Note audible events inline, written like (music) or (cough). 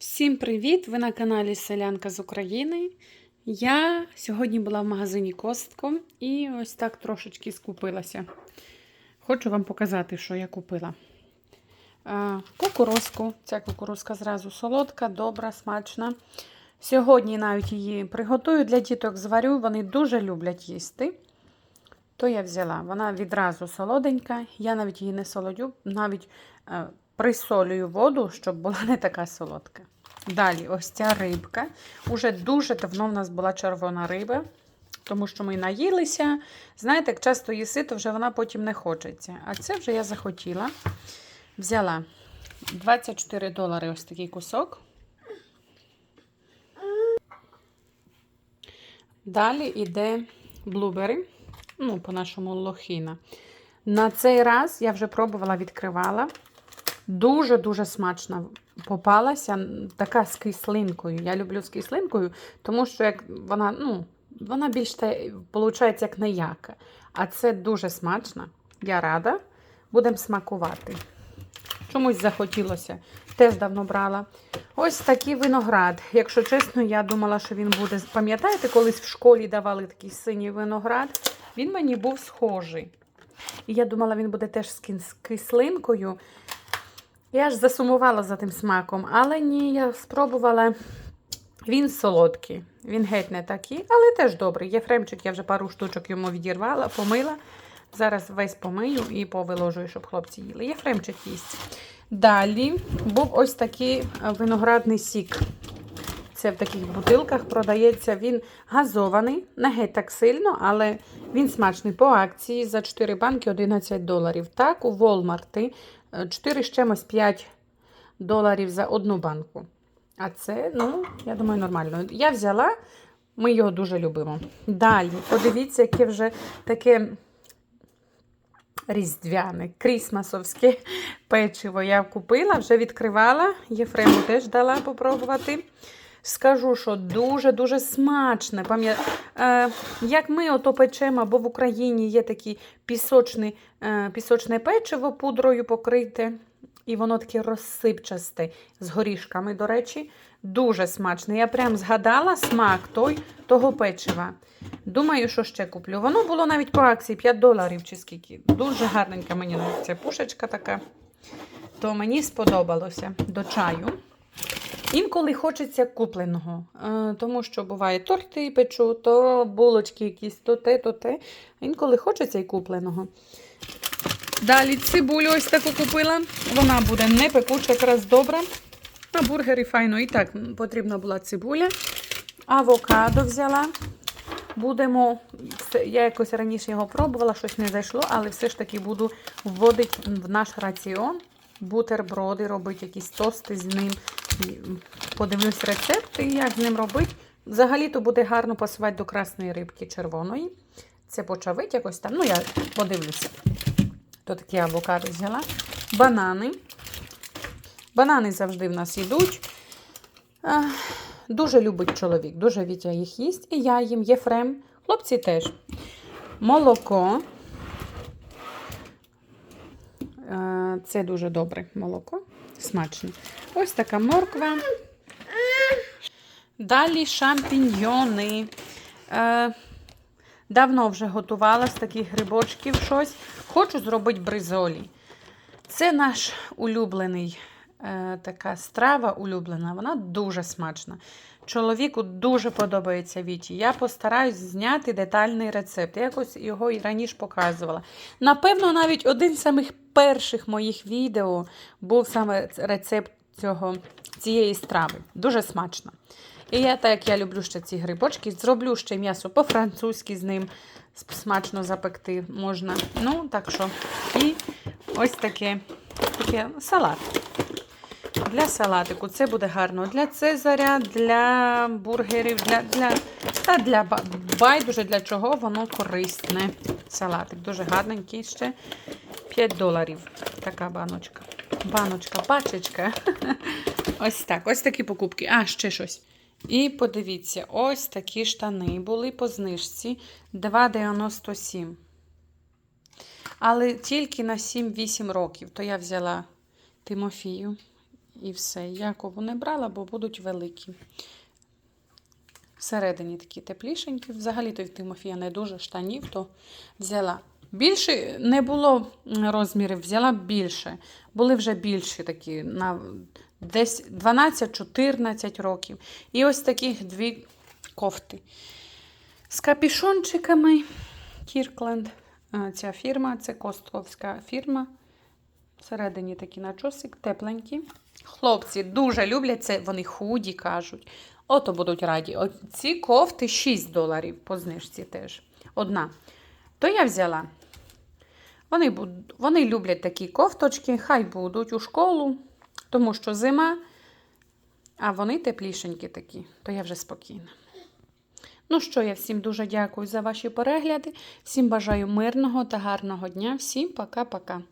Всім привіт! Ви на каналі Селянка з України. Я сьогодні була в магазині Костко і ось так трошечки скупилася. Хочу вам показати, що я купила. Кукурузку. Ця кукурузка зразу солодка, добра, смачна. Сьогодні навіть її приготую для діток зварю, вони дуже люблять їсти. То я взяла. Вона відразу солоденька. Я навіть її не солодю, навіть е, присолюю воду, щоб була не така солодка. Далі, ось ця рибка. Уже дуже давно в нас була червона риба, тому що ми наїлися. Знаєте, як часто їси, то вже вона потім не хочеться. А це вже я захотіла. Взяла 24 долари ось такий кусок. Далі йде блубери, ну, по-нашому лохіна. На цей раз я вже пробувала, відкривала. Дуже-дуже смачна попалася. Така з кислинкою. Я люблю з кислинкою, тому що як вона ну, вона більш виходить, як неяка. А це дуже смачно. Я рада. Будемо смакувати. Чомусь захотілося. Теж давно брала. Ось такий виноград. Якщо чесно, я думала, що він буде. Пам'ятаєте, колись в школі давали такий синій виноград? Він мені був схожий. І я думала, він буде теж з кислинкою. Я ж засумувала за тим смаком, але ні, я спробувала. Він солодкий, він геть не такий, але теж добрий. Єфремчик, я вже пару штучок йому відірвала, помила. Зараз весь помию і повиложую, щоб хлопці їли. Єфремчик їсть. Далі був ось такий виноградний сік. Це в таких бутилках продається. Він газований, не геть так сильно, але він смачний по акції за 4 банки 11 доларів. Так, у Walmart 4 з чимось 5 доларів за одну банку. А це, ну, я думаю, нормально. Я взяла, ми його дуже любимо. Далі, подивіться, яке вже таке різдвяне, крісмасовське печиво я купила, вже відкривала. Єфрему теж дала попробувати. Скажу, що дуже-дуже смачне. Пам'ят... Е, як ми ото печемо, або в Україні є такі пісочні, е, пісочне печиво пудрою покрите, і воно таке розсипчасте з горішками, до речі, дуже смачне. Я прям згадала смак той, того печива. Думаю, що ще куплю. Воно було навіть по акції 5 доларів чи скільки. Дуже гарненька мені ця пушечка така. То мені сподобалося до чаю. Інколи хочеться купленого, тому що буває торти печу, то булочки якісь, то те, то те. Інколи хочеться і купленого. Далі цибулю ось таку купила. Вона буде не пекуча, якраз добра. На бургери файно і так потрібна була цибуля. Авокадо взяла. Будемо, я якось раніше його пробувала, щось не зайшло, але все ж таки буду вводити в наш раціон. Бутерброди робити, якісь тости з ним. Подивлюсь рецепти, як з ним робити. Взагалі-то буде гарно пасувати до красної рибки червоної. Це почавить якось там. Ну, я подивлюся. То такі авокадо взяла. Банани. Банани завжди в нас йдуть. Дуже любить чоловік, дуже Вітя їх їсть. І я їм єфрем. Хлопці теж. Молоко. Це дуже добре молоко. Смачне. Ось така морква. Далі шампіньйони. Е, давно вже готувала з таких грибочків щось. Хочу зробити бризолі. Це наш улюблений е, така страва улюблена. Вона дуже смачна. Чоловіку дуже подобається Віті. Я постараюсь зняти детальний рецепт. Я якось його і раніше показувала. Напевно, навіть один з самих перших моїх відео був саме рецепт цього, цієї страви. Дуже смачно. І я, так як я люблю ще ці грибочки, зроблю ще м'ясо по-французьки з ним. Смачно запекти можна. Ну, так що, і ось таке, таке салат. Для салатику це буде гарно. Для цезаря, для бургерів, для для, та для байдуже для чого воно корисне. Салатик. Дуже гарненький ще. 5 доларів. Така баночка. Баночка, пачечка. (laughs) Ось так. Ось такі покупки. А, ще щось. І подивіться, ось такі штани були по знижці 2,97. Але тільки на 7-8 років. То я взяла Тимофію. І все. Якову не брала, бо будуть великі. Всередині такі теплішенькі. Взагалі то в Тимофія не дуже штанів, то взяла. Більше не було розмірів, взяла більше. Були вже більші такі, на десь 12-14 років. І ось таких дві кофти. З капішончиками Кіркленд. Ця фірма, це костковська фірма. Всередині такі начосик, тепленькі. Хлопці дуже люблять це, вони худі кажуть. Ото будуть раді. Ці кофти 6 доларів по знижці теж. Одна. То я взяла. Вони, вони люблять такі кофточки, хай будуть у школу, тому що зима, а вони теплішенькі такі, то я вже спокійна. Ну що, я всім дуже дякую за ваші перегляди. Всім бажаю мирного та гарного дня. Всім пока-пока.